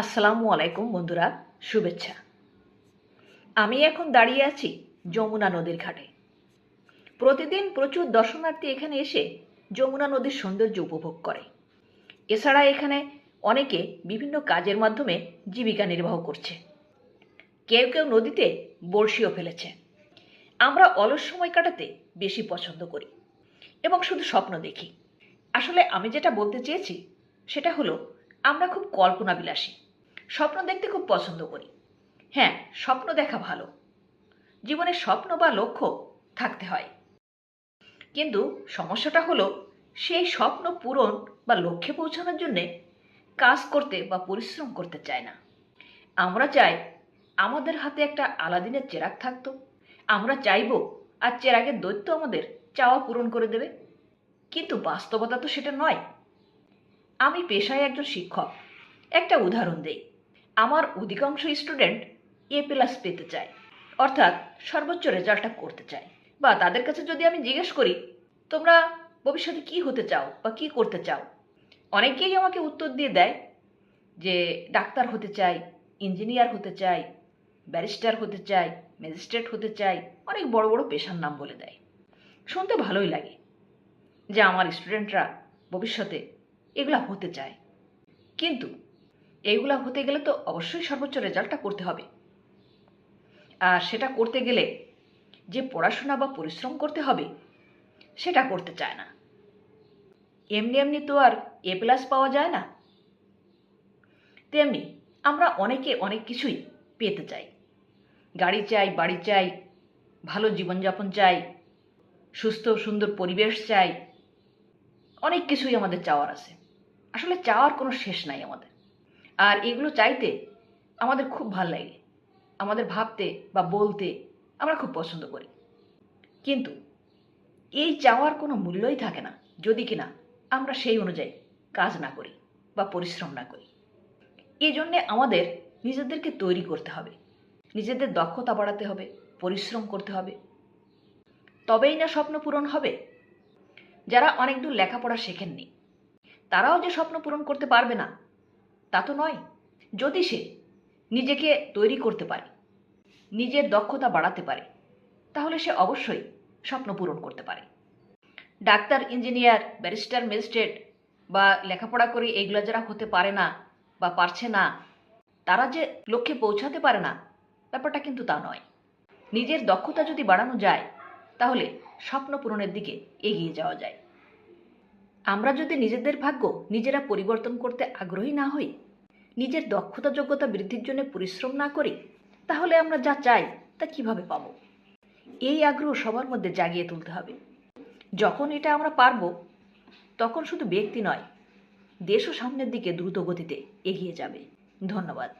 আসসালামু আলাইকুম বন্ধুরা, শুভেচ্ছা। আমি এখন দাঁড়িয়ে আছি যমুনা নদীর ঘাটে। প্রতিদিন প্রচুর দর্শনার্থী এখানে এসে যমুনা নদীর সৌন্দর্য উপভোগ করে। এছাড়া এখানে অনেকে বিভিন্ন কাজের মাধ্যমে জীবিকা নির্বাহ করছে। কেউ কেউ নদীতে বড়শিও ফেলেছে। আমরা অলস সময় কাটাতে বেশি পছন্দ করি এবং শুধু স্বপ্ন দেখি। আসলে আমি যেটা বলতে চেয়েছি, সেটা হলো, আমরা খুব কল্পনাবিলাসী। স্বপ্ন দেখতে খুব পছন্দ করি। হ্যাঁ স্বপ্ন দেখা ভালো। জীবনে স্বপ্ন বা লক্ষ্য থাকতে হয়। কিন্তু সমস্যাটা হলো, সেই স্বপ্ন পূরণ বা লক্ষ্যে পৌঁছানোর জন্যে কাজ করতে বা পরিশ্রম করতে চায় না। আমরা চাই, আমাদের হাতে একটা আলাদিনের চেরাগ থাকতো। আমরা চাইব, আর চেরাগের দৈত্য আমাদের চাওয়া পূরণ করে দেবে। কিন্তু বাস্তবতা তো সেটা নয়। আমি পেশায় একজন শিক্ষক। একটা উদাহরণ দেই। আমার অধিকাংশ স্টুডেন্ট এ প্লাস পেতে চায়। অর্থাৎ সর্বোচ্চ রেজাল্টটা করতে চায়। বা তাদের কাছে যদি আমি জিজ্ঞেস করি, তোমরা ভবিষ্যতে কি হতে চাও বা কি করতে চাও? অনেকেই আমাকে উত্তর দিয়ে দেয় যে, ডাক্তার হতে চাই ইঞ্জিনিয়ার হতে চাই ব্যারিস্টার হতে চাই ম্যাজিস্ট্রেট হতে চাই। অনেক বড় বড় পেশার নাম বলে দেয়। শুনতে ভালোই লাগে যে আমার স্টুডেন্টরা ভবিষ্যতে এগুলা হতে চায়। কিন্তু এইগুলা হতে গেলে তো অবশ্যই সর্বোচ্চ রেজাল্টটা করতে হবে। আর সেটা করতে গেলে যে পড়াশোনা বা পরিশ্রম করতে হবে, সেটা করতে চায় না। এমনি এমনি তো আর এ প্লাস পাওয়া যায় না। তেমনি আমরা অনেকে অনেক কিছুই পেতে চাই। গাড়ি চাই, বাড়ি চাই, ভালো জীবনযাপন চাই, সুস্থ, সুন্দর পরিবেশ চাই, অনেক কিছুই আমাদের চাওয়ার আছে। আসলে চাওয়ার কোনো শেষ নাই আমাদের। আর এগুলো চাইতে আমাদের খুব ভালো লাগে। আমাদের ভাবতে বা বলতে আমরা খুব পছন্দ করি। কিন্তু এই চাওয়ার কোনো মূল্যই থাকে না, যদি কিনা আমরা সেই অনুযায়ী কাজ না করি বা পরিশ্রম না করি। এই জন্যে আমাদের নিজেদেরকে তৈরি করতে হবে। নিজেদের দক্ষতা বাড়াতে হবে, পরিশ্রম করতে হবে। তবেই না স্বপ্ন পূরণ হবে? যারা অনেক দূর লেখাপড়া শেখেননি, তারাও যে স্বপ্ন পূরণ করতে পারবে না তা তো নয়, যদি সে নিজেকে তৈরি করতে পারে, নিজের দক্ষতা বাড়াতে পারে, তাহলে সে অবশ্যই স্বপ্ন পূরণ করতে পারে। ডাক্তার, ইঞ্জিনিয়ার, ব্যারিস্টার, ম্যাজিস্ট্রেট বা লেখাপড়া করে এইগুলো যারা হতে পারে না বা পারছে না, তারা যে লক্ষ্যে পৌঁছাতে পারে না, ব্যাপারটা কিন্তু তা নয়। নিজের দক্ষতা যদি বাড়ানো যায়, তাহলে স্বপ্ন পূরণের দিকে এগিয়ে যাওয়া যায়। আমরা যদি নিজেদের ভাগ্য নিজেরা পরিবর্তন করতে আগ্রহী না হই, নিজের দক্ষতা যোগ্যতা বৃদ্ধির জন্য পরিশ্রম না করি, তাহলে আমরা যা চাই তা কীভাবে পাবো? এই আগ্রহ সবার মধ্যে জাগিয়ে তুলতে হবে। যখন এটা আমরা পারব, তখন শুধু ব্যক্তি নয়, দেশও সামনের দিকে দ্রুত গতিতে এগিয়ে যাবে। ধন্যবাদ।